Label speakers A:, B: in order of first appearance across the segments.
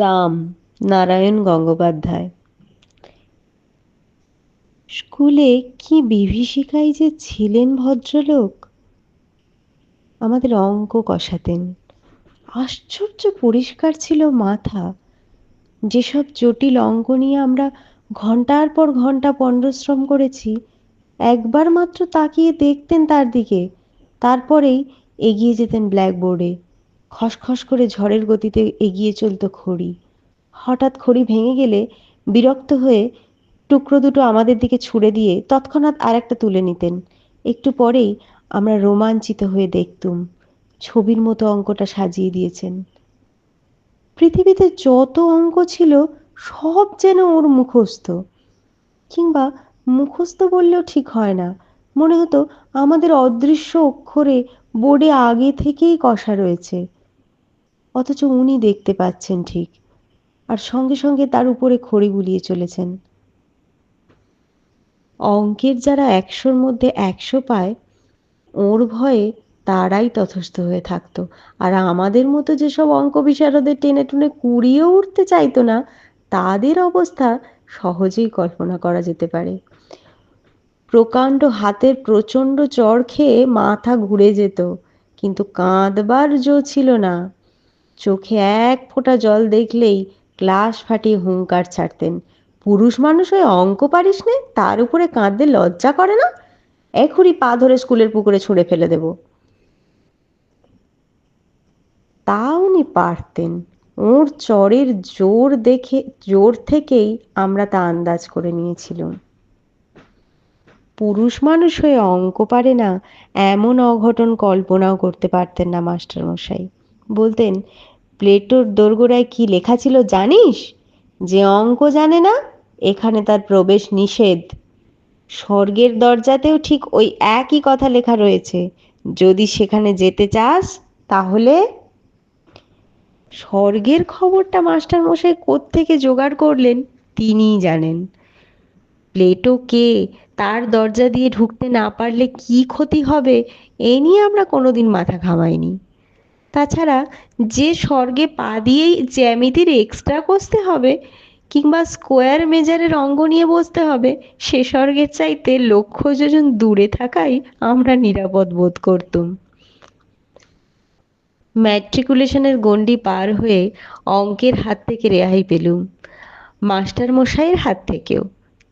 A: দাম, নারায়ণ গঙ্গোপাধ্যায়। স্কুলে কি বিভীষিকাই যে ছিলেন ভদ্রলোক? আমাদের অঙ্ক কষাতেন। আশ্চর্য পরিষ্কার ছিল মাথা। যেসব জটিল অঙ্ক নিয়ে আমরা ঘণ্টার পর ঘণ্টা পণ্ডশ্রম করেছি, একবার মাত্র তাকিয়ে দেখতেন তার দিকে। তারপরেই এগিয়ে যেতেন ব্ল্যাকবোর্ডে। খসখস করে ঝড়ের গতিতে এগিয়ে চলতো খড়ি। হঠাৎ খড়ি ভেঙে গেলে বিরক্ত হয়ে টুকরো দুটো আমাদের দিকে ছুড়ে দিয়ে তৎক্ষণাৎ আর একটা তুলে নিতেন। একটু পরেই আমরা রোমাঞ্চিত হয়ে দেখতুম, ছবির মতো অঙ্কটা সাজিয়ে দিয়েছেন। পৃথিবীতে যত অঙ্ক ছিল, সব যেন ওর মুখস্থ। কিংবা মুখস্থ বললেও ঠিক হয় না। মনে হতো আমাদের অদৃশ্য অক্ষরে বোর্ডে আগে থেকেই কষা রয়েছে। অথচ উনি দেখতে পাচ্ছেন ঠিক। আর সঙ্গে সঙ্গে তার উপরে খড়ি বুলিয়ে চলেছেন। অঙ্কের যারা একশোর মধ্যে একশো পায়, ওর ভয়ে তারাই তথস্থ হয়ে থাকতো। আর আমাদের মতো যেসব অঙ্ক বিশারদের টেনে টুনে কুড়িয়েও উঠতে চাইতো না, তাদের অবস্থা সহজেই কল্পনা করা যেতে পারে। প্রকাণ্ড হাতের প্রচণ্ড চড় খেয়ে মাথা ঘুরে যেত, কিন্তু কাঁদবার জো ছিল না। চোখে এক ফোঁটা জল দেখলেই ক্লাস ফাটিয়ে হুঙ্কার ছাড়তেন। পুরুষ মানুষ হয়ে অঙ্ক পারিস নে, তার উপরে কাঁদতে লজ্জা করে না? এখনই পা ধরে স্কুলের পুকুরে ছুঁড়ে ফেলে দেব। তা উনি পারতেন। ওর চরের জোর দেখে, জোর থেকেই আমরা তা আন্দাজ করে নিয়েছিলাম। পুরুষ মানুষ হয়ে অঙ্ক পারে না, এমন অঘটন কল্পনাও করতে পারতেন না মাস্টারমশাই। বলতেন প্লেটোর দোরগোড়ায় কি লেখা ছিল জানিস? যে অঙ্ক জানে না, এখানে তার প্রবেশ নিষেধ। স্বর্গের দরজাতেও ঠিক ওই একই কথা লেখা রয়েছে। যদি সেখানে যেতে চাস, তাহলে? স্বর্গের খবরটা মাস্টার মশাই কোত্থেকে জোগাড় করলেন, তিনিই জানেন। প্লেটো কে, তার দরজা দিয়ে ঢুকতে না পারলে কি ক্ষতি হবে, এ নিয়ে আমরা কোনোদিন মাথা ঘামাইনি। তাছাড়া যে স্বর্গে পা দিয়েই জ্যামিতির এক্সট্রা কষতে হবে কিংবা স্কোয়ার মেজারের অঙ্গ নিয়ে বসতে হবে, সে স্বর্গের চাইতে লক্ষ যোজন দূরে থাকাই আমরা নিরাপদ বোধ করতুম। ম্যাট্রিকুলেশনের গণ্ডি পার হয়ে অঙ্কের হাত থেকে রেহাই পেলুম। মাস্টার মশাইয়ের হাত থেকেও।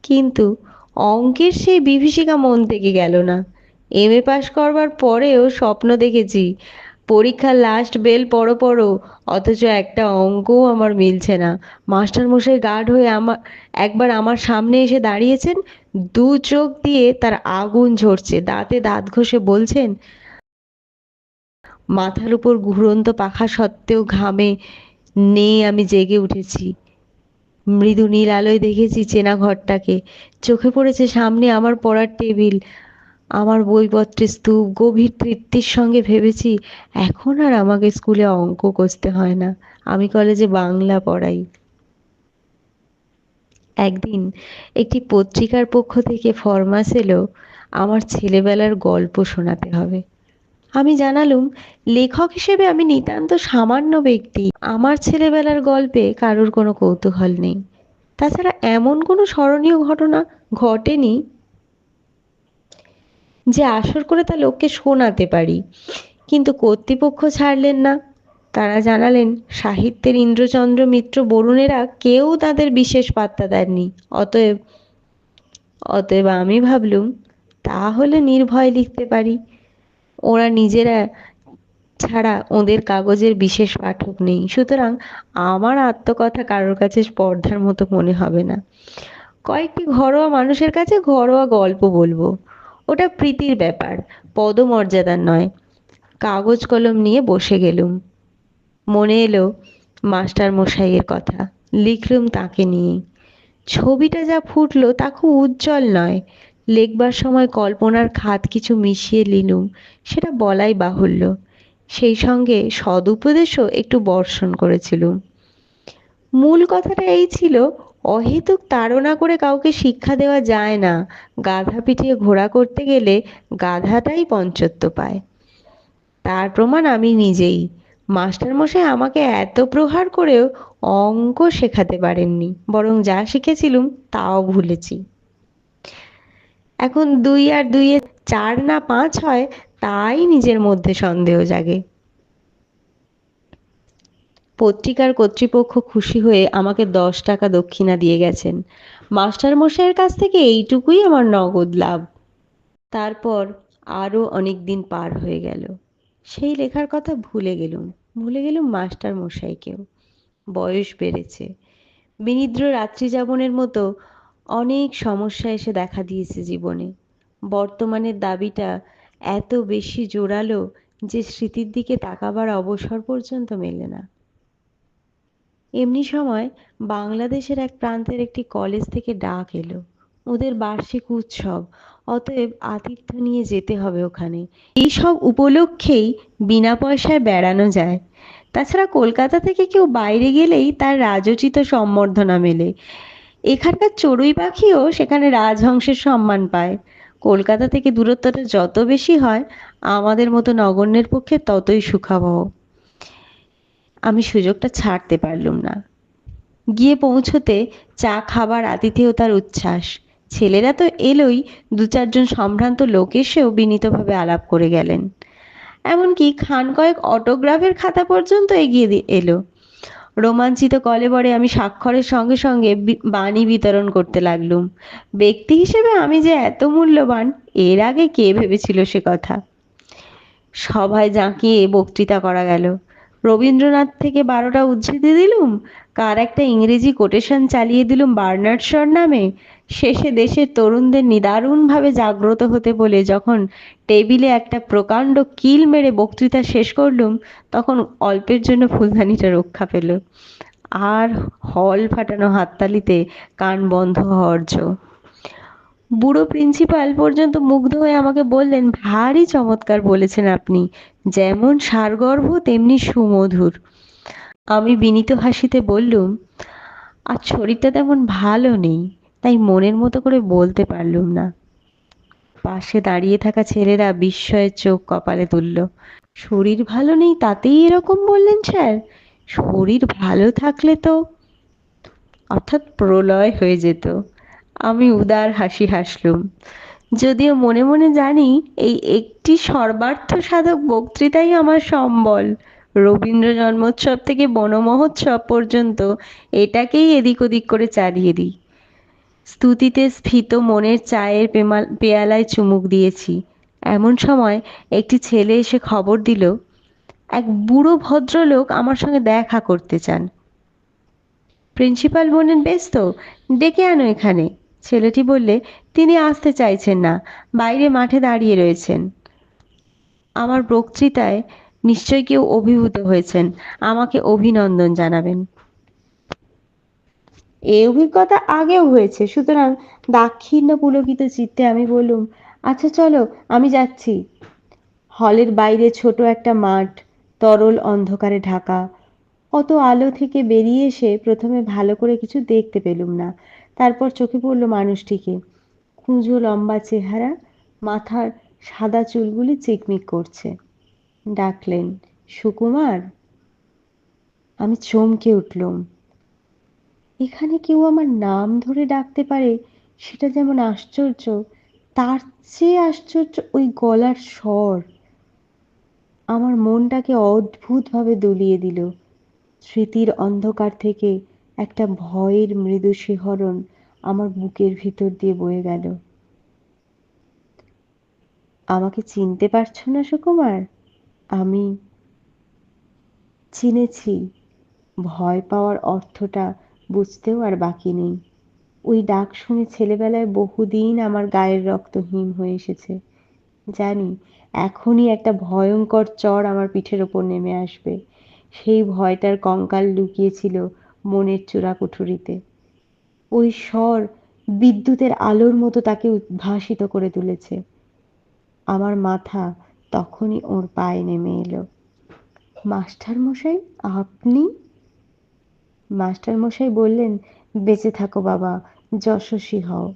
A: কিন্তু অঙ্কের সেই বিভীষিকা মন থেকে গেল না। এম এ পাশ করবার পরেও স্বপ্ন দেখেছি পরীক্ষার লাস্ট বেল পড়ো পড়ো, অথচ একটা অঙ্কও আমার মিলছে না। মাস্টার মশাই গার্ড হয়ে আমার একবার আমার সামনে এসে দাঁড়িয়েছেন, দু চোখ দিয়ে তার আগুন ঝরছে, দাঁতে দাঁত ঘষে বলছেন, মাথার উপর ঘুরন্ত পাখা সত্ত্বেও ঘামে, নেই আমি জেগে উঠেছি। মৃদু নীল আলোয় দেখেছি চেনা ঘরটাকে। চোখে পড়েছে সামনে আমার পড়ার টেবিল আমার বইপত্রের স্তূপ, গভীর তৃপ্তির সঙ্গে ভেবেছি, এখন আর আমাকে স্কুলে অঙ্ক কষতে হয় না। আমি কলেজে বাংলা পড়াই। একদিন একটি পত্রিকার পক্ষ থেকে ফরমাস এলো, আমার ছেলেবেলার গল্প শোনাতে হবে। আমি জানালুম, লেখক হিসেবে আমি নিতান্ত সামান্য ব্যক্তি। আমার ছেলেবেলার গল্পে কারোর কোনো কৌতূহল নেই। তাছাড়া এমন কোনো স্মরণীয় ঘটনা ঘটেনি যে আসর করে তা লোককে শোনাতে পারি। কিন্তু কর্তৃপক্ষ ছাড়লেন না। তারা জানালেন, সাহিত্যের ইন্দ্রচন্দ্র মিত্র বরুণেরা কেউ তাদের বিশেষ পাত্তা দেননি। অতএব অতএব আমি ভাবলুম, তাহলে নির্ভয় লিখতে পারি। ওরা নিজেরা ছাড়া ওদের কাগজের বিশেষ পাঠক নেই। সুতরাং আমার আত্মকথা কারোর কাছে স্পর্ধার মতো মনে হবে না। কয়েকটি ঘরোয়া মানুষের কাছে ঘরোয়া গল্প বলব। ওটা প্রীতির ব্যাপার পদমর্যাদার নয়। কাগজ কলম নিয়ে বসে গেলুম। মনে এলো মাস্টার মশাইয়ের কথা, লিখলুম তাকে নিয়ে। ছবিটা যা ফুটলো তা খুব উজ্জ্বল নয়। লেখবার সময় কল্পনার খাত কিছু মিশিয়ে নিলুম, সেটা বলাই বাহুল্য। সেই সঙ্গে সদুপদেশও একটু বর্ষণ করেছিলুম। মূল কথাটা এই ছিল অহেতুক তাড়না করে কাউকে শিক্ষা দেওয়া যায় না। গাধা পিটিয়ে ঘোড়া করতে গেলে গাধাটাই পঞ্চত্ব পায়। তার প্রমাণ আমি নিজেই। মাস্টারমশাই আমাকে এত প্রহার করেও অঙ্ক শেখাতে পারেননি, বরং যা শিখেছিলুম তাও ভুলেছি। এখন দুই আর দুইয়ে চার না পাঁচ হয়, তাই নিজের মধ্যে সন্দেহ জাগে। পত্রিকার কর্তৃপক্ষ খুশি হয়ে আমাকে দশ টাকা দক্ষিণা দিয়ে গেছেন। মাস্টারমশাইয়ের কাছ থেকে এইটুকুই আমার নগদ লাভ। তারপর আরও অনেক দিন পার হয়ে গেল। সেই লেখার কথা ভুলে গেলুম ভুলে গেলুম মাস্টার মশাইকেও বয়স বেড়েছে। বিনিদ্র রাত্রি যাপনের মতো অনেক সমস্যা এসে দেখা দিয়েছে জীবনে। বর্তমানের দাবিটা এত বেশি জোরালো যে স্মৃতির দিকে তাকাবার অবসর পর্যন্ত মেলে না। এমনি সময় বাংলাদেশের এক প্রান্তের একটি কলেজ থেকে ডাক এলো। ওদের বার্ষিক উৎসব, অতএব আতিথ্য নিয়ে যেতে হবে ওখানে। এই সব উপলক্ষেই বিনা পয়সায় বেড়ানো যায়। তাছাড়া কলকাতা থেকে কেউ বাইরে গেলেই তার রাজোচিত সম্বর্ধনা মেলে। এখানকার চড়ুই পাখিও সেখানে রাজহংসের সম্মান পায়। কলকাতা থেকে দূরত্বটা যত বেশি হয়, আমাদের মতো নগণ্যের পক্ষে ততই সুখাবহ। আমি সুযোগটা ছাড়তে পারলুম না। গিয়ে পৌঁছতে চা খাবার আতিথেয়তার উচ্ছ্বাস। ছেলেরা তো এলোই দু চারজন সম্ভ্রান্ত লোক এসেও বিনীতভাবে আলাপ করে গেলেন। এমনকি খান কয়েক অটোগ্রাফের খাতা পর্যন্ত এগিয়ে এলো। রোমাঞ্চিত কলেবরে আমি স্বাক্ষরের সঙ্গে সঙ্গে বাণী বিতরণ করতে লাগলুম। ব্যক্তি হিসেবে আমি যে এত মূল্যবান, এর আগে কে ভেবেছিল সে কথা? সভায় জাঁকিয়ে বক্তৃতা করা গেল। রবীন্দ্রনাথ থেকে বারোটা উদ্ধৃতি দিলুম? কার একটা ইংরেজি কোটেশন চালিয়ে দিলুম বার্নার্ড শর নামে? শেষে দেশের তরুণদের নিদারুণভাবে জাগ্রত হতে বলে যখন টেবিলে একটা প্রকাণ্ড কিল মেরে বক্তৃতা শেষ করলুম, তখন অল্পের জন্য ফুলদানিটা রক্ষা পেল। আর হল ফাটানো হাততালিতে কান বন্ধ হর্য বুড়ো প্রিন্সিপাল পর্যন্ত মুগ্ধ হয়ে আমাকে বললেন, ভারী চমৎকার বলেছেন আপনি। যেমন সারগর্ভ, তেমনি সুমধুর। আমি বিনীত হাসিতে বললুম, আর শরীরটা তেমন ভালো নেই, তাই মনের মতো করে বলতে পারলুম না। পাশে দাঁড়িয়ে থাকা ছেলেরা বিস্ময়ের চোখ কপালে তুলল, শরীর ভালো নেই তাতেই এরকম বললেন স্যার? শরীর ভালো থাকলে তো অর্থাৎ প্রলয় হয়ে যেত। আমি উদার হাসি হাসলুম। যদিও মনে মনে জানি, এই একটি সর্বার্থ সাধক বক্তৃতাই আমার সম্বল। রবীন্দ্র জন্মোৎসব থেকে বনমহোৎসব পর্যন্ত এটাকেই এদিক ওদিক করে চালিয়ে দিই। স্তুতিতে স্ফীত মনের চায়ের পেয়ালায় চুমুক দিয়েছি। এমন সময় একটি ছেলে এসে খবর দিল, এক বুড়ো ভদ্রলোক আমার সঙ্গে দেখা করতে চান। প্রিন্সিপাল বললেন, বেশ তো, ডেকে আনো এখানে। ছেলেটি বললে, তিনি আসতে চাইছেন না, বাইরে মাঠে দাঁড়িয়ে রয়েছেন। আমার বক্তৃতায় নিশ্চয় কেউ অভিভূত হয়েছেন, আমাকে অভিনন্দন জানাবেন। এই অভিজ্ঞতা আগেও হয়েছে, সুতরাং দাক্ষিণ্য পুলকিত চিত্তে আমি বললুম আচ্ছা চলো, আমি যাচ্ছি। হলের বাইরে ছোট একটা মাঠ, তরল অন্ধকারে ঢাকা। অত আলো থেকে বেরিয়ে এসে প্রথমে ভালো করে কিছু দেখতে পেলুম না। তারপর চোখে পড়ল মানুষটিকে। কুঁজো লম্বা চেহারা, মাথার সাদা চুলগুলি চিকমিক করছে। ডাকলেন, সুকুমার? আমি চমকে উঠলুম। এখানে কেউ আমার নাম ধরে ডাকতে পারে, সেটা যেমন আশ্চর্য, তার চেয়ে আশ্চর্য ওই গলার স্বর। আমার মনটাকে অদ্ভুতভাবে দুলিয়ে দিল। স্মৃতির অন্ধকার থেকে একটা ভয়ের মৃদু শিহরণ আমার বুকের ভিতর দিয়ে বয়ে গেল। আমাকে চিনতে পারছ না সুকুমার? আমি চিনেছি। ভয় পাওয়ার অর্থটা বুঝতেও আর বাকি নেই। ওই ডাক শুনে ছেলেবেলায় বহুদিন আমার গায়ের রক্ত হিম হয়ে এসেছে। জানি, এখনই একটা ভয়ঙ্কর চর আমার পিঠের ওপর নেমে আসবে। সেই ভয়টার কঙ্কাল লুকিয়েছিল মনের চূড়াকুঠুরিতে ওই স্বর বিদ্যুতের আলোর মতো তাকে উদ্ভাসিত করে তুলেছে। আমার মাথা তখনই ওর পায়ে নেমে এলো। মাস্টার মশাই, আপনি? মাস্টার মশাই বললেন, বেঁচে থাকো বাবা, যশস্বী হও।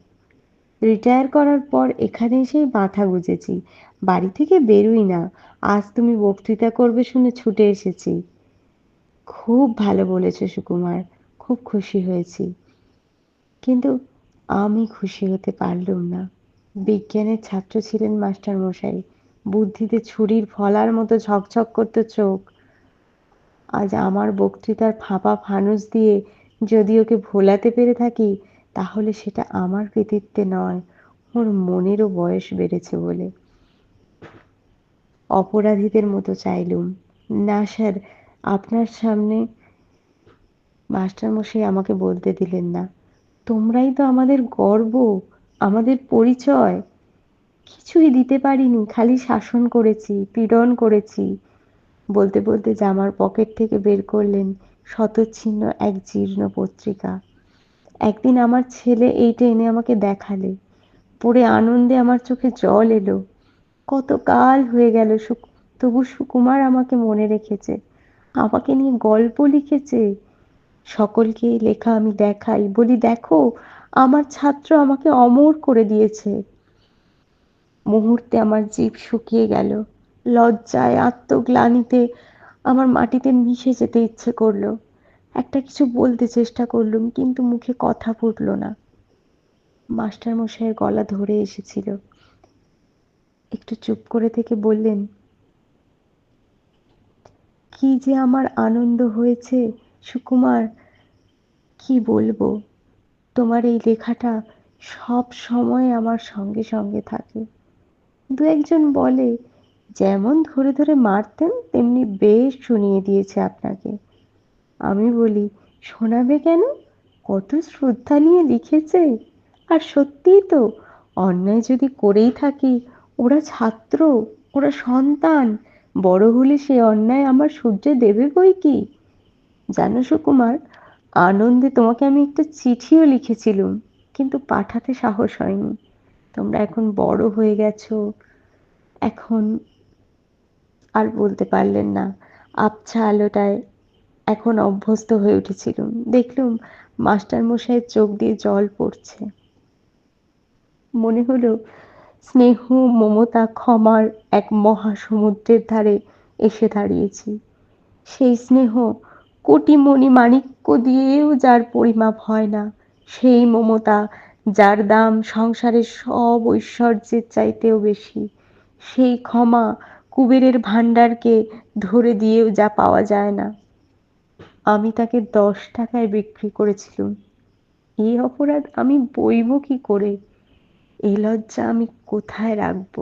A: রিটায়ার করার পর এখানে এসেই মাথা গুঁজেছি। বাড়ি থেকে বেরোই না। আজ তুমি বক্তৃতা করবে শুনে ছুটে এসেছি। খুব ভালো বলেছ সুকুমার। খুব খুশি হয়েছি। কিন্তু আমি খুশি হতে পারলুম না। বিজ্ঞানের ছাত্র ছিলেন মাস্টার মশাই। বুদ্ধিতে ছুরির ফলার মতো ঝকঝক করত চোখ। আজ আমার বক্তৃতার ফাঁপা ফানুস দিয়ে যদি ওকে ভোলাতে পেরে থাকি, তাহলে সেটা আমার কৃতিত্বে নয়, ওর মনেরও বয়স বেড়েছে বলে। অপরাধীদের মতো চাইলুম। না, স্যার আপনার সামনে মাস্টারমশাই আমাকে বলতে দিলেন না। তোমরাই তো আমাদের গর্ব, আমাদের পরিচয়। কিছুই দিতে পারিনি, খালি শাসন করেছি, পীড়ন করেছি। বলতে বলতে জামার পকেট থেকে বের করলেন শতচ্ছিন্ন এক জীর্ণ পত্রিকা। একদিন আমার ছেলে এইটা এনে আমাকে দেখালে। পড়ে আনন্দে আমার চোখে জল এলো। কত কাল হয়ে গেল তবু সুকুমার আমাকে মনে রেখেছে। আমাকে নিয়ে গল্প লিখেছে। সকলকে লেখা আমি দেখাই। বলি, দেখো, আমার ছাত্র আমাকে অমর করে দিয়েছে। মুহূর্তে আমার জীব শুকিয়ে গেল। লজ্জায়, আত্মগ্লানিতে আমার মাটিতে মিশে যেতে ইচ্ছে করল। একটা কিছু বলতে চেষ্টা করলুম, কিন্তু মুখে কথা ফুটল না। মাস্টার মশাইয়ের গলা ধরে এসেছিল। একটু চুপ করে থেকে বললেন কি যে আমার আনন্দ হয়েছে, সুকুমার। কি বলব? তোমার এই লেখাটা সব সময় আমার সঙ্গে সঙ্গে থাকে। দু একজন বলে, যেমন ধরে ধরে মারতেন, তেমনি বেশ শুনিয়ে দিয়েছে আপনাকে। আমি বলি, শোনাবে কেন? কত শ্রদ্ধা নিয়ে লিখেছে। আর সত্যিই তো, অন্যায় যদি করেই থাকি, ওরা ছাত্র, ওরা সন্তান বড় হলে সে অন্যায় আমার সূর্যে দেবে বই কি? জানো সুকুমার, আনন্দে তোমাকে আমি একটা চিঠিও লিখেছিলুম, কিন্তু পাঠাতে সাহস হয়নি। তোমরা এখন বড় হয়ে গেছো, এখন আর বলতে পারলেন না। আবছা আলোটায় এখন অভ্যস্ত হয়ে উঠেছিলুম। দেখলুম মাস্টার মশাইয়ের চোখ দিয়ে জল পড়ছে। মনে হলো স্নেহ, মমতা ক্ষমার এক মহাসমুদ্রের ধারে এসে দাঁড়িয়েছি। সেই স্নেহ কোটি মণি মাণিক্য দিয়েও যার পরিমাপ হয় না, সেই মমতা যার দাম সংসারের সব ঐশ্বর্যের চাইতেও বেশি, সেই ক্ষমা কুবেরের ভাণ্ডারকে ধরে দিয়েও যা পাওয়া যায় না। আমি তাকে দশ টাকায় বিক্রি করেছিলুম। এই অপরাধ আমি বইব কি করে? এই লজ্জা আমি কোথায় রাখব?